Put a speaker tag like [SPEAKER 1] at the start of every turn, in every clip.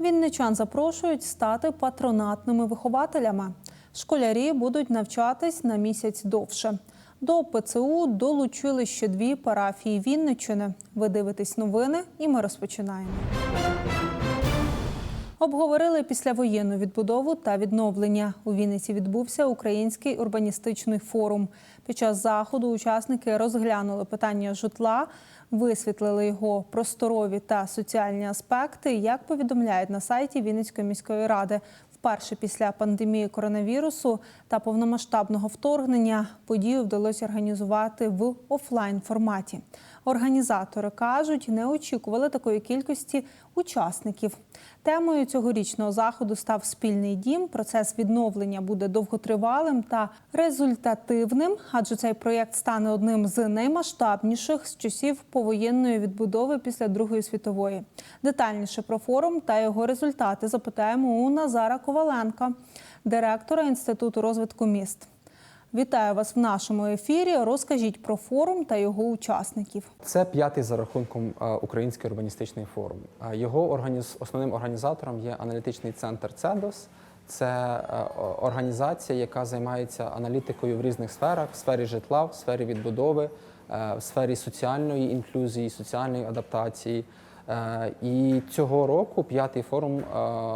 [SPEAKER 1] Вінничан запрошують стати патронатними вихователями. Школярі будуть навчатись на місяць довше. До ПЦУ долучили ще дві парафії Вінничини. Ви дивитесь новини, і ми розпочинаємо. Обговорили післявоєнну відбудову та відновлення. У Вінниці відбувся український урбаністичний форум. Під час заходу учасники розглянули питання житла, висвітлили його просторові та соціальні аспекти. Як повідомляють на сайті Вінницької міської ради, вперше після пандемії коронавірусу та повномасштабного вторгнення подію вдалося організувати в офлайн форматі. Організатори кажуть, не очікували такої кількості учасників. Темою цьогорічного заходу став спільний дім. Процес відновлення буде довготривалим та результативним, адже цей проєкт стане одним з наймасштабніших з часів повоєнної відбудови після Другої світової. Детальніше про форум та його результати запитаємо у Назара Коваленка, директора інституту розвитку міст. Вітаю вас в нашому ефірі. Розкажіть про форум та його учасників.
[SPEAKER 2] Це п'ятий за рахунком е, Український урбаністичний форум. Е, Його організ... основним організатором є аналітичний центр ЦЕДОС. Це е, організація, яка займається аналітикою в різних сферах: в сфері житла, в сфері відбудови, в сфері соціальної інклюзії, соціальної адаптації. Е, І цього року п'ятий форум е,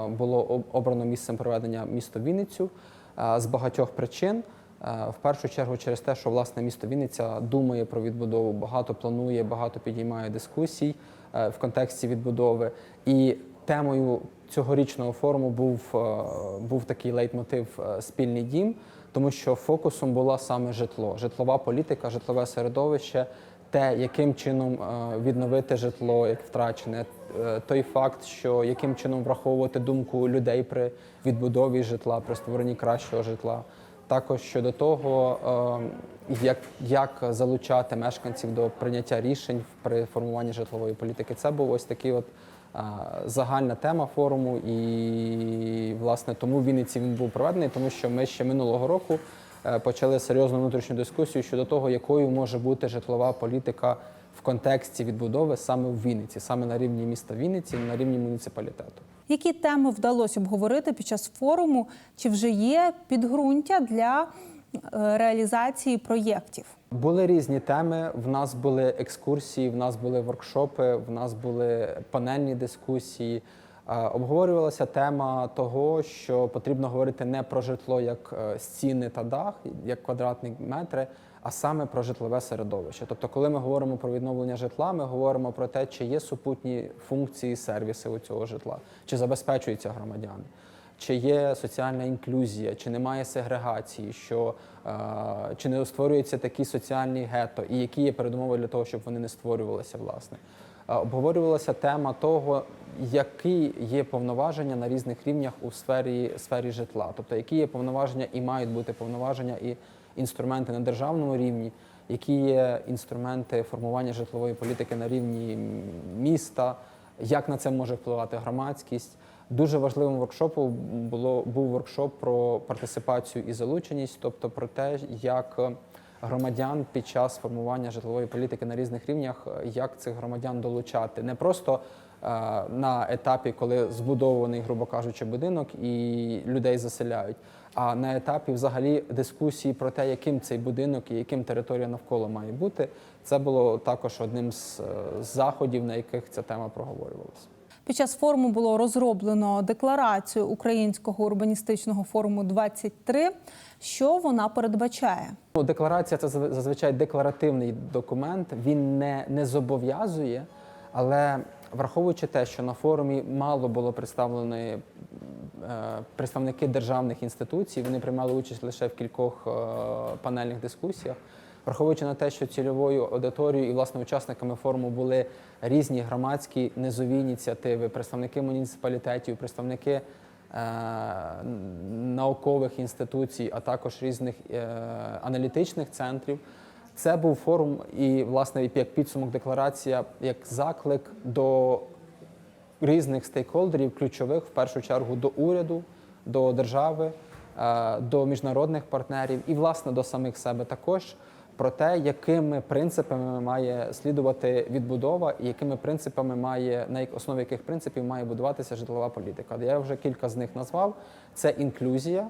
[SPEAKER 2] було обрано місцем проведення місто Вінницю е, з багатьох причин. В першу чергу через те, що власне місто Вінниця думає про відбудову, багато планує, багато підіймає дискусій в контексті відбудови. І темою цьогорічного форуму був, був такий лейтмотив спільний дім, тому що фокусом була саме житло, житлова політика, житлове середовище, те, яким чином е, відновити житло, як втрачене, е, той факт, що яким чином враховувати думку людей при відбудові житла, при створенні кращого житла. Також щодо того, е, як, як залучати мешканців до прийняття рішень при формуванні житлової політики, це був ось такий от загальна тема форуму. І власне тому в Вінниці він був проведений, тому що ми ще минулого року почали серйозну внутрішню дискусію щодо того, якою може бути житлова політика в контексті відбудови саме в Вінниці, саме на рівні міста Вінниці, на рівні муніципалітету.
[SPEAKER 1] Які теми вдалося обговорити під час форуму? Чи вже є підґрунтя для е, реалізації проєктів?
[SPEAKER 2] Були різні теми. В нас були екскурсії, в нас були воркшопи, в нас були панельні дискусії. Е, Обговорювалася тема того, що потрібно говорити не про житло як е, стіни та дах, як квадратні метри, а саме про житлове середовище. Тобто, коли ми говоримо про відновлення житла, ми говоримо про те, чи є супутні функції, сервіси у цього житла, чи забезпечуються громадяни чи є соціальна інклюзія, чи немає сегрегації, що, е, чи не створюються такі соціальні гетто, і які є передумови для того, щоб вони не створювалися, власне. Е, Обговорювалася тема того, які є повноваження на різних рівнях у сфері, сфері житла, тобто які є повноваження і мають бути повноваження і інструменти на державному рівні, які є інструменти формування житлової політики на рівні міста, як на це може впливати громадськість. Дуже важливим воркшопом було був воркшоп про партисипацію і залученість, тобто про те, як громадян під час формування житлової політики на різних рівнях, як цих громадян долучати, не просто е, на етапі, коли збудований, грубо кажучи, будинок і людей заселяють, а на етапі взагалі дискусії про те, яким цей будинок і яким територія навколо має бути. Це було також одним з е, заходів, на яких ця тема проговорювалася.
[SPEAKER 1] Під час форуму було розроблено декларацію Українського урбаністичного форуму 23 Що вона передбачає?
[SPEAKER 2] Ну, декларація це зазвичай декларативний документ. Він не, не зобов'язує, але враховуючи те, що на форумі мало було представлено е, представники державних інституцій, вони приймали участь лише в кількох е, панельних дискусіях. Враховуючи на те, що цільовою аудиторією і власне учасниками форуму були різні громадські низові ініціативи, представники муніципалітетів, представники е, наукових інституцій, а також різних е, аналітичних центрів. Це був форум, і власне як підсумок декларація, як заклик до різних стейкхолдерів, ключових в першу чергу до уряду, до держави, е, до міжнародних партнерів і, власне, до самих себе також про те, якими принципами має слідувати відбудова і якими принципами має на основі яких принципів має будуватися житлова політика. Я вже кілька з них назвав. Це інклюзія.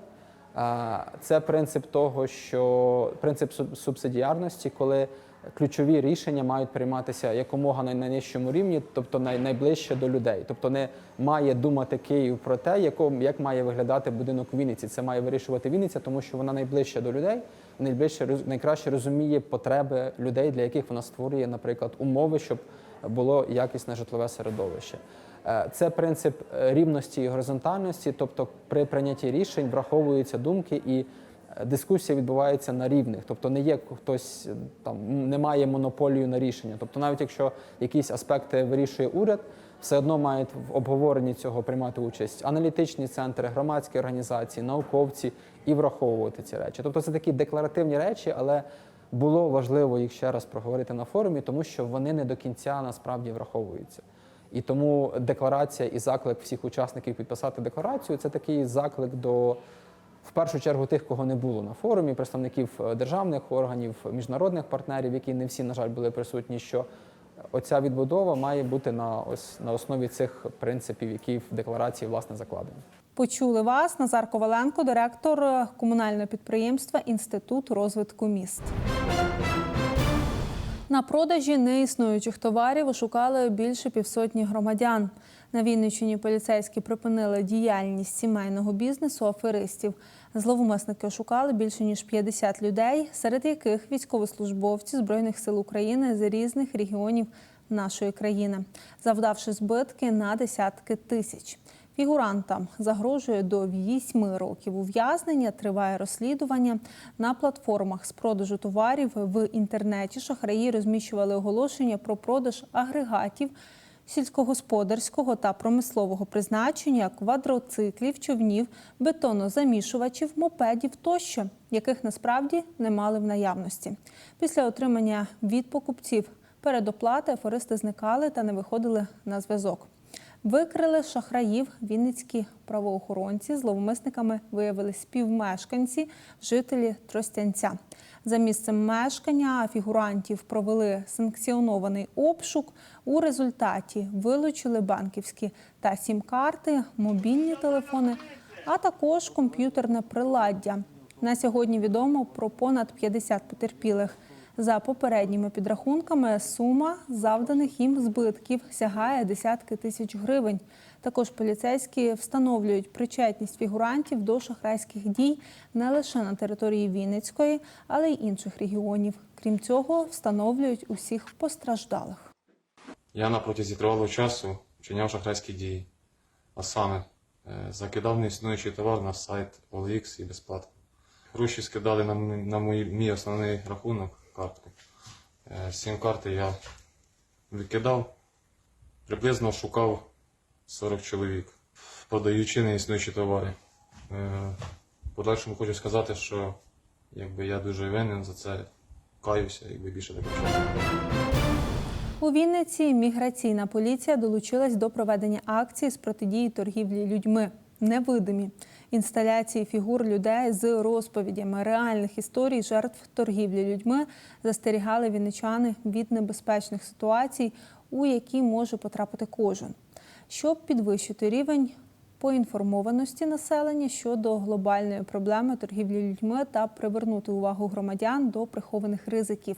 [SPEAKER 2] Це принцип того, що принцип суб- субсидіарності, коли ключові рішення мають прийматися якомога на найнижчому рівні, тобто найближче до людей. Тобто не має думати Київ про те, як має виглядати будинок Вінниці. Це має вирішувати Вінниця, тому що вона найближче до людей, найближче найкраще розуміє потреби людей, для яких вона створює, наприклад, умови, щоб було якісне житлове середовище. Е, Це принцип е, рівності і горизонтальності, тобто при прийнятті рішень враховуються думки і дискусія відбувається на рівних. Тобто не є хтось е, там м, не має монополію на рішення. Тобто, навіть якщо якісь аспекти вирішує уряд, все одно мають в обговоренні цього приймати участь аналітичні центри, громадські організації, науковці і враховувати ці речі. Тобто це такі декларативні речі, але було важливо їх ще раз проговорити на форумі, тому що вони не до кінця насправді враховуються. І тому декларація і заклик всіх учасників підписати декларацію це такий заклик до в першу чергу тих, кого не було на форумі, представників е, державних органів, міжнародних партнерів, які не всі, на жаль, були присутні. Що оця відбудова має бути на ось на основі цих принципів, які в декларації власне закладені.
[SPEAKER 1] Почули вас, Назар Коваленко, директор е, комунального підприємства Інститут розвитку міст. На продажі неіснуючих товарів ошукали більше півсотні громадян. На Вінниччині поліцейські припинили діяльність сімейного бізнесу аферистів. Зловмисники ошукали більше ніж 50 людей, серед яких військовослужбовці Збройних сил України з різних регіонів нашої країни, завдавши збитки на десятки тисяч. Фігурантам загрожує до 8 років ув'язнення. Триває розслідування на платформах з продажу товарів в інтернеті. Шахраї розміщували оголошення про продаж агрегатів сільськогосподарського та промислового призначення, квадроциклів, човнів, бетонозамішувачів, мопедів тощо, яких насправді не мали в наявності. Після отримання від покупців передоплати афористи зникали та не виходили на зв'язок. Викрили шахраїв вінницькі правоохоронці. Зловмисниками виявились співмешканці, жителі Тростянця. За місцем мешкання фігурантів провели санкціонований обшук. У результаті вилучили банківські та сім-карти, мобільні телефони, а також комп'ютерне приладдя. На сьогодні відомо про понад 50 потерпілих. За попередніми підрахунками, сума завданих їм збитків сягає десятки тисяч гривень. Також поліцейські встановлюють причетність фігурантів до шахрайських дій не лише на території Вінницької, але й інших регіонів. Крім цього, встановлюють усіх постраждалих.
[SPEAKER 3] Я на протязі тривалого часу вчиняв шахрайські дії, а саме е, закидав неіснуючий товар на сайт OLX і безплатно. Гроші скидали на, мій- основний рахунок картку. Е, Сім карти я викидав, приблизно шукав 40 чоловік, продаючи неіснуючі товари. Е, подальшому хочу сказати, що якби я дуже винен за це, каюся, якби більше такого.
[SPEAKER 1] У Вінниці міграційна поліція долучилась до проведення акції з протидії торгівлі людьми. Невидимі інсталяції фігур людей з розповідями реальних історій жертв торгівлі людьми застерігали вінничани від небезпечних ситуацій, у які може потрапити кожен. Щоб підвищити рівень поінформованості населення щодо глобальної проблеми торгівлі людьми та привернути увагу громадян до прихованих ризиків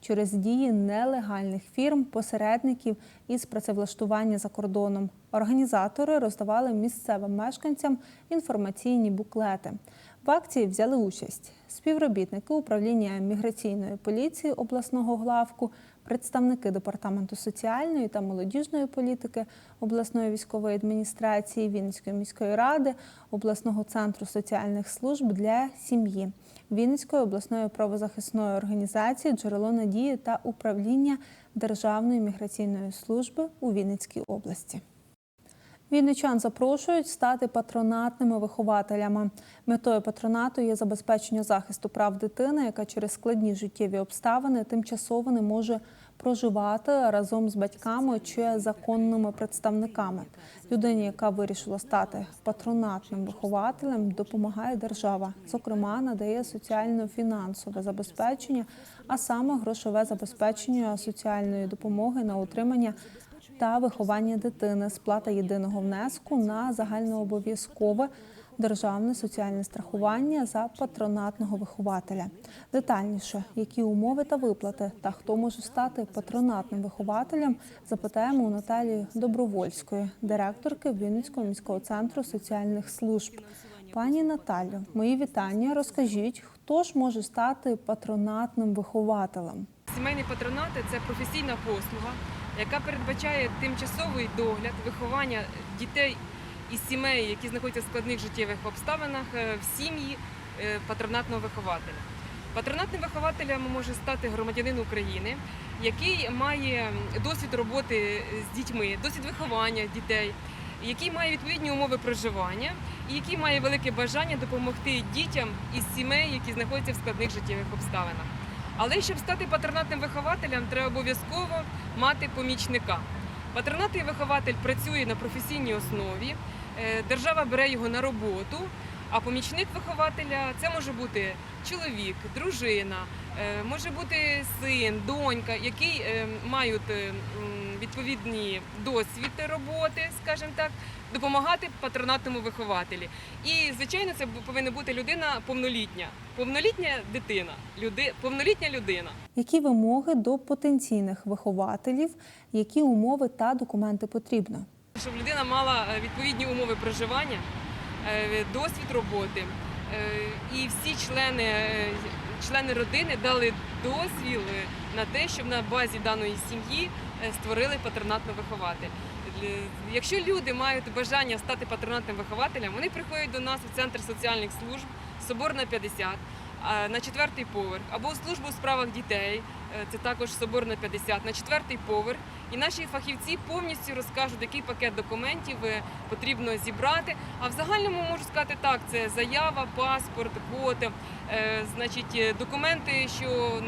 [SPEAKER 1] через дії нелегальних фірм, посередників із працевлаштування за кордоном. Організатори роздавали місцевим мешканцям інформаційні буклети. В акції взяли участь співробітники управління міграційної поліції обласного главку, представники департаменту соціальної та молодіжної політики обласної військової адміністрації Вінницької міської ради, обласного центру соціальних служб для сім'ї. Вінницької обласної правозахисної організації Джерело надії та управління Державної міграційної служби у Вінницькій області. Вінничан запрошують стати патронатними вихователями. Метою патронату є забезпечення захисту прав дитини, яка через складні життєві обставини тимчасово не може проживати разом з батьками чи законними представниками. Людині, яка вирішила стати патронатним вихователем, допомагає держава. Зокрема, надає соціально-фінансове забезпечення, а саме грошове забезпечення соціальної допомоги на утримання та виховання дитини, сплата єдиного внеску на загальнообов'язкове державне соціальне страхування за патронатного вихователя. Детальніше, які умови та виплати та хто може стати патронатним вихователем, запитаємо у Наталії Добровольської, директорки Вінницького міського центру соціальних служб. Пані Наталю, мої вітання. Розкажіть, хто ж може стати патронатним вихователем?
[SPEAKER 4] Сімейні патронати це професійна послуга, яка передбачає тимчасовий догляд, виховання дітей із сімей, які знаходяться в складних життєвих обставинах, е, в сім'ї е, патронатного вихователя. Патронатним вихователем може стати громадянин України, який має досвід роботи з дітьми, досвід виховання дітей, який має відповідні умови проживання і який має велике бажання допомогти дітям із сімей, які знаходяться в складних життєвих обставинах. Але щоб стати патронатним вихователем, треба обов'язково мати помічника. Патронатний вихователь працює на професійній основі, е, держава бере його на роботу, а помічник вихователя це може бути чоловік, дружина, е, може бути син, донька, які е, мають е, м, відповідний досвід роботи, скажімо так, допомагати патронатному вихователі. І, звичайно, це повинна бути людина повнолітня. Повнолітня дитина, люди, повнолітня людина.
[SPEAKER 1] Які вимоги до потенційних вихователів, які умови та документи потрібно?
[SPEAKER 4] Щоб людина мала відповідні умови проживання, досвід роботи, е, і всі члени, е, члени родини дали дозвіл е, на те, щоб на базі даної сім'ї е, створили патронатного вихователя. Л- Якщо люди мають бажання стати патронатним вихователем, вони приходять до нас у центр соціальних служб Соборна 50 на четвертий поверх, або у службу у справах дітей, е, це також Соборна 50, на четвертий поверх. І наші фахівці повністю розкажуть, який пакет документів е, потрібно зібрати. А в загальному можу сказати так: це заява, паспорт, код, е, значить, е, документи, що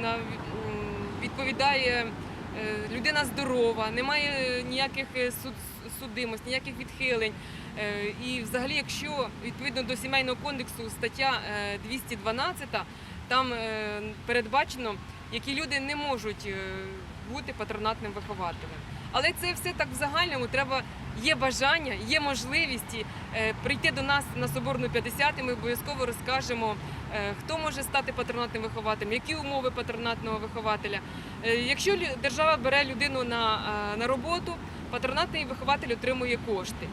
[SPEAKER 4] відповідає. е, Людина здорова, немає ніяких е, суд, судимостей, ніяких відхилень. Е, І взагалі, якщо відповідно до сімейного кодексу стаття е, 212, там е, передбачено, які люди не можуть е, бути патронатним вихователем. Але це все так в загальному. Треба є бажання, є можливість е, прийти до нас на Соборну 50, і ми обов'язково розкажемо, е, хто може стати патронатним вихователем, які умови патронатного вихователя. Якщо держава бере людину на, на роботу, патронатний вихователь отримує кошти.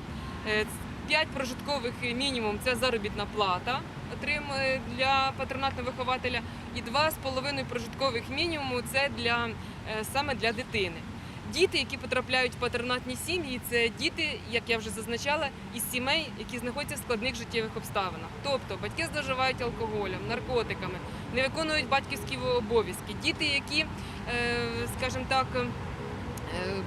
[SPEAKER 4] П'ять прожиткових мінімум це заробітна плата отримує для патронатного вихователя, і два з половиною прожиткових мінімуму це для е, саме для дитини. Діти, які потрапляють в патронатні сім'ї, це діти, як я вже зазначала, із сімей, які знаходяться в складних життєвих обставинах. Тобто батьки зловживають алкоголем, наркотиками, не виконують батьківські обов'язки. Діти, які, е, скажімо так,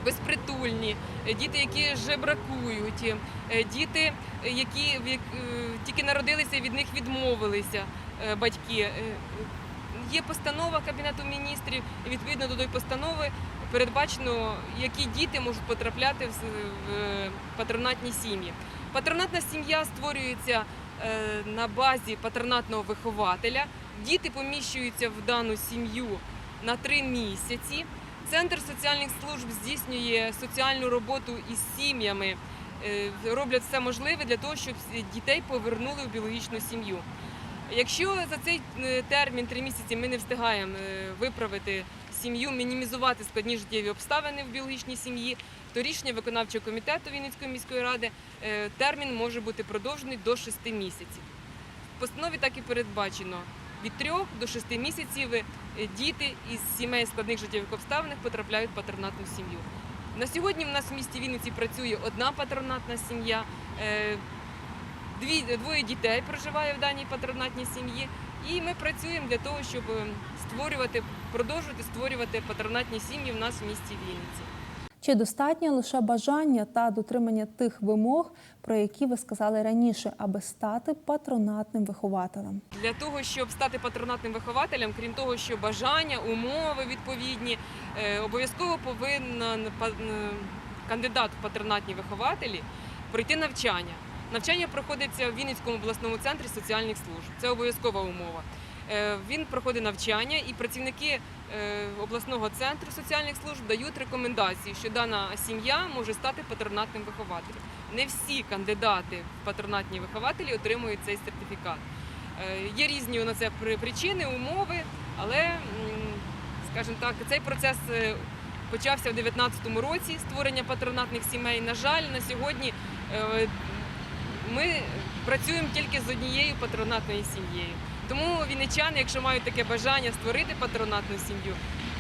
[SPEAKER 4] безпритульні, е, діти, які жебракують, е, діти, е, які е, тільки народилися і від них відмовилися е, батьки. Е, Є постанова Кабінету міністрів, і відповідно до тої постанови передбачено, які діти можуть потрапляти в, е, патронатні сім'ї. Патронатна сім'я створюється е, на базі патронатного вихователя. Діти поміщуються в дану сім'ю на три місяці. Центр соціальних служб здійснює соціальну роботу із сім'ями, е, роблять все можливе для того, щоб дітей повернули в біологічну сім'ю. Якщо за цей е, термін три місяці ми не встигаємо е, виправити сім'ю, мінімізувати складні життєві обставини в біологічній сім'ї, то рішення виконавчого комітету Вінницької міської ради термін може бути продовжений до 6 місяців. В постанові так і передбачено. Від 3 до 6 місяців е, діти із сімей складних життєвих обставин потрапляють в патронатну сім'ю. На сьогодні в нас в місті Вінниці працює одна патронатна сім'я. е, двоє дітей проживає в даній патронатній сім'ї, і ми працюємо для того, щоб е, створювати, продовжувати створювати патронатні сім'ї в нас в місті Вінниці.
[SPEAKER 1] Чи достатньо лише бажання та дотримання тих вимог, про які ви сказали раніше, аби стати патронатним вихователем?
[SPEAKER 4] Для того, щоб стати патронатним вихователем, крім того, що бажання, умови відповідні, е, обов'язково повинен па- е, кандидат в патронатні вихователі пройти навчання. Навчання проходиться в Вінницькому обласному центрі соціальних служб. Це обов'язкова умова. Е, Він проходить навчання, і працівники е, обласного центру соціальних служб дають рекомендації, що дана сім'я може стати патронатним вихователем. Не всі кандидати в патронатні вихователі отримують цей сертифікат. Е, Є різні на це при- причини, умови, але, скажімо так, цей процес почався в 2019 році створення патронатних сімей. На жаль, на сьогодні ми працюємо тільки з однією патронатною сім'єю. Тому вінничани, якщо мають таке бажання створити патронатну сім'ю,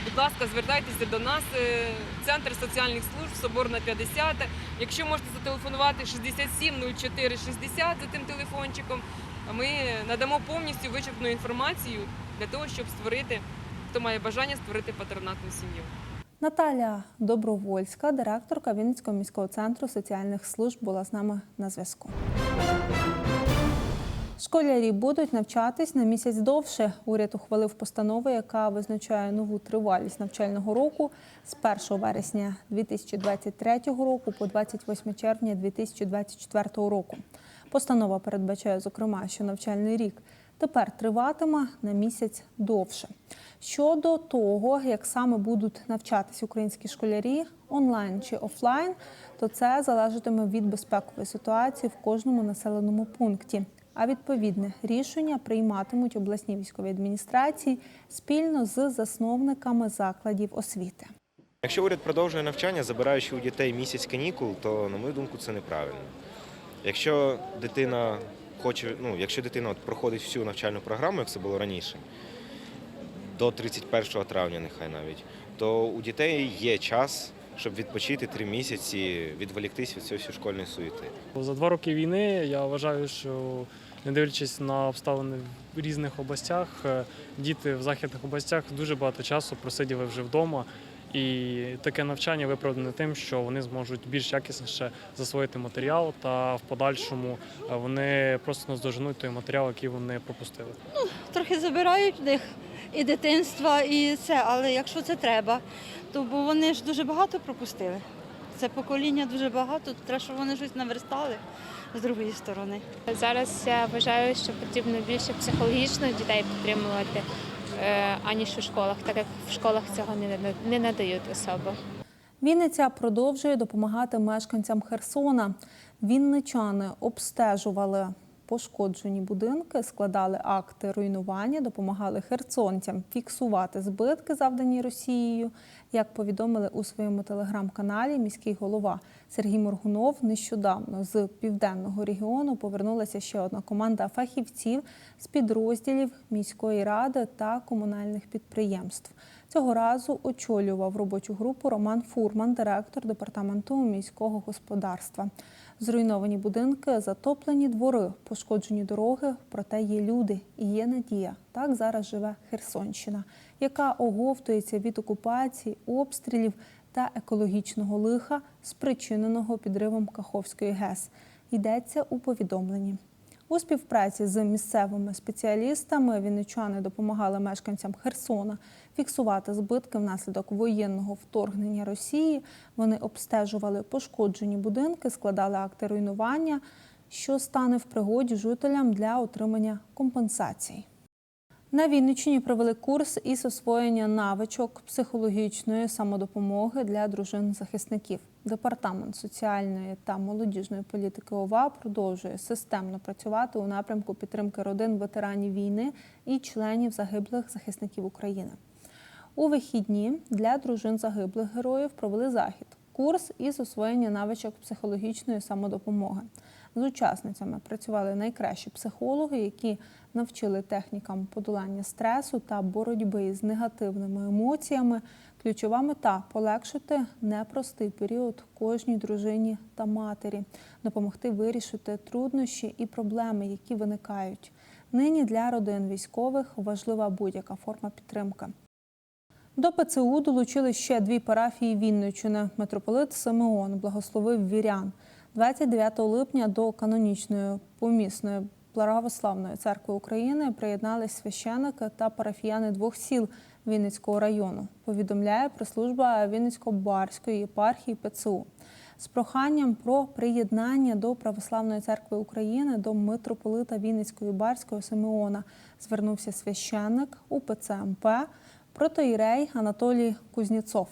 [SPEAKER 4] будь ласка, звертайтеся до нас, е, центр соціальних служб, Соборна 50. Якщо можете зателефонувати 67 04 60 за тим телефончиком, ми надамо повністю вичерпну інформацію для того, щоб створити, хто має бажання створити патронатну сім'ю.
[SPEAKER 1] Наталя Добровольська, директорка Вінницького міського центру соціальних служб, була з нами на зв'язку. Школярі будуть навчатись на місяць довше. Уряд ухвалив постанову, яка визначає нову тривалість навчального року з 1 вересня 2023 року по 28 червня 2024 року. Постанова передбачає, зокрема, що навчальний рік тепер триватиме на місяць довше. Щодо того, як саме будуть навчатись українські школярі онлайн чи офлайн, то це залежатиме від безпекової ситуації в кожному населеному пункті. А відповідне рішення прийматимуть обласні військові адміністрації спільно з засновниками закладів освіти.
[SPEAKER 5] Якщо уряд продовжує навчання, забираючи у дітей місяць канікул, то на мою думку це неправильно. Якщо дитина хоче, ну якщо дитина от проходить всю навчальну програму, як це було раніше, до 31 травня, нехай навіть, то у дітей є час, щоб відпочити три місяці, відволіктись від цієї школьної суєти.
[SPEAKER 6] За два роки війни я вважаю, що не дивлячись на обставини в різних областях, е, діти в західних областях дуже багато часу просиділи вже вдома. І таке навчання виправдане тим, що вони зможуть більш якісніше засвоїти матеріал, та в подальшому е, вони просто наздоженуть той матеріал, який вони пропустили.
[SPEAKER 7] Ну трохи забирають в них і дитинства, і це, але якщо це треба, то бо вони ж дуже багато пропустили. Це покоління дуже багато, то треба, щоб вони щось наверстали з другої сторони.
[SPEAKER 8] Зараз я вважаю, що потрібно більше психологічно дітей підтримувати, е, аніж у школах, так як в школах цього не надають особо.
[SPEAKER 1] Вінниця продовжує допомагати мешканцям Херсона. Вінничани обстежували пошкоджені будинки, складали акти руйнування, допомагали херсонцям фіксувати збитки, завдані Росією. Як повідомили у своєму телеграм-каналі міський голова Сергій Моргунов, нещодавно з південного регіону повернулася ще одна команда фахівців з підрозділів міської ради та комунальних підприємств. Цього разу очолював робочу групу Роман Фурман, директор департаменту міського господарства. Зруйновані будинки, затоплені двори, пошкоджені дороги, проте є люди і є надія. Так зараз живе Херсонщина, яка оговтується від окупації, обстрілів та екологічного лиха, спричиненого підривом Каховської ГЕС. Йдеться у повідомленні. У співпраці з місцевими спеціалістами вінничани допомагали мешканцям Херсона фіксувати збитки внаслідок воєнного вторгнення Росії. Вони обстежували пошкоджені будинки, складали акти руйнування, що стане в пригоді жителям для отримання компенсацій. На Вінниччині провели курс із освоєння навичок психологічної самодопомоги для дружин захисників. Департамент соціальної та молодіжної політики ОВА продовжує системно працювати у напрямку підтримки родин ветеранів війни і членів загиблих захисників України. У вихідні для дружин загиблих героїв провели захід. Курс із освоєння навичок психологічної самодопомоги. З учасницями працювали найкращі психологи, які навчили технікам подолання стресу та боротьби з негативними емоціями. Ключова мета полегшити непростий період кожній дружині та матері, допомогти вирішити труднощі і проблеми, які виникають. Нині для родин військових важлива будь-яка форма підтримки. До ПЦУ долучили ще дві парафії Вінниччини. Митрополит Симеон благословив вірян. 29 липня до канонічної помісної православної церкви України приєднались священики та парафіяни двох сіл Вінницького району. Повідомляє прес-служба Вінницько-Барської єпархії ПЦУ з проханням про приєднання до Православної церкви України до митрополита Вінницької Барського Симеона звернувся священник УПЦ МП протоїрей Анатолій Кузнєцов.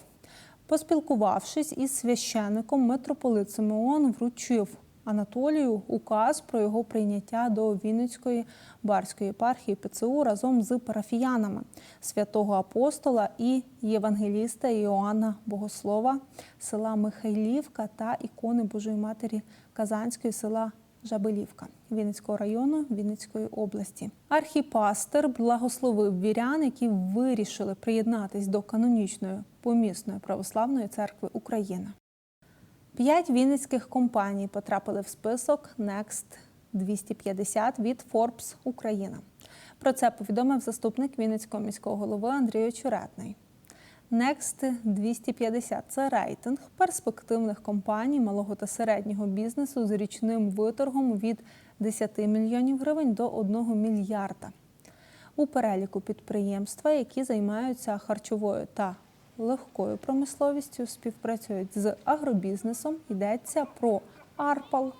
[SPEAKER 1] Поспілкувавшись із священником, митрополит Симеон вручив Анатолію указ про його прийняття до Вінницької барської єпархії ПЦУ разом з парафіянами святого апостола і євангеліста Іоанна Богослова, села Михайлівка та ікони Божої Матері Казанської села Жабелівка Вінницького району Вінницької області. Архіпастер благословив вірян, які вирішили приєднатись до канонічної помісної православної церкви України. П'ять вінницьких компаній потрапили в список Next 250 від Forbes Україна. Про це повідомив заступник Вінницького міського голови Андрій Очуретний. Next 250 – це рейтинг перспективних компаній малого та середнього бізнесу з річним виторгом від 10 мільйонів гривень до 1 мільярда. У переліку підприємства, які займаються харчовою та легкою промисловістю, співпрацюють з агробізнесом, йдеться про Арпал,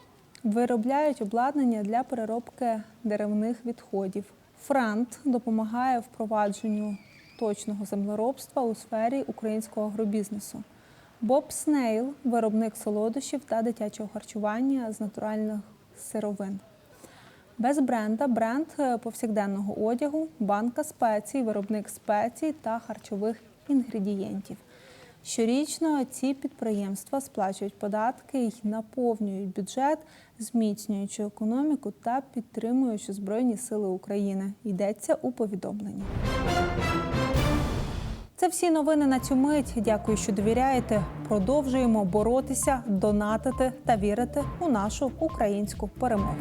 [SPEAKER 1] виробляють обладнання для переробки деревних відходів. Франт допомагає впровадженню точного землеробства у сфері українського агробізнесу. Боб Снейл виробник солодощів та дитячого харчування з натуральних сировин. Без бренда бренд е, повсякденного одягу, банка спецій, виробник спецій та харчових інгредієнтів. Щорічно ці підприємства сплачують податки й наповнюють бюджет, зміцнюючи економіку та підтримуючи Збройні Сили України. Йдеться у повідомленні. Це всі новини на цю мить. Дякую, що довіряєте. Продовжуємо боротися, донатити та вірити у нашу українську перемогу.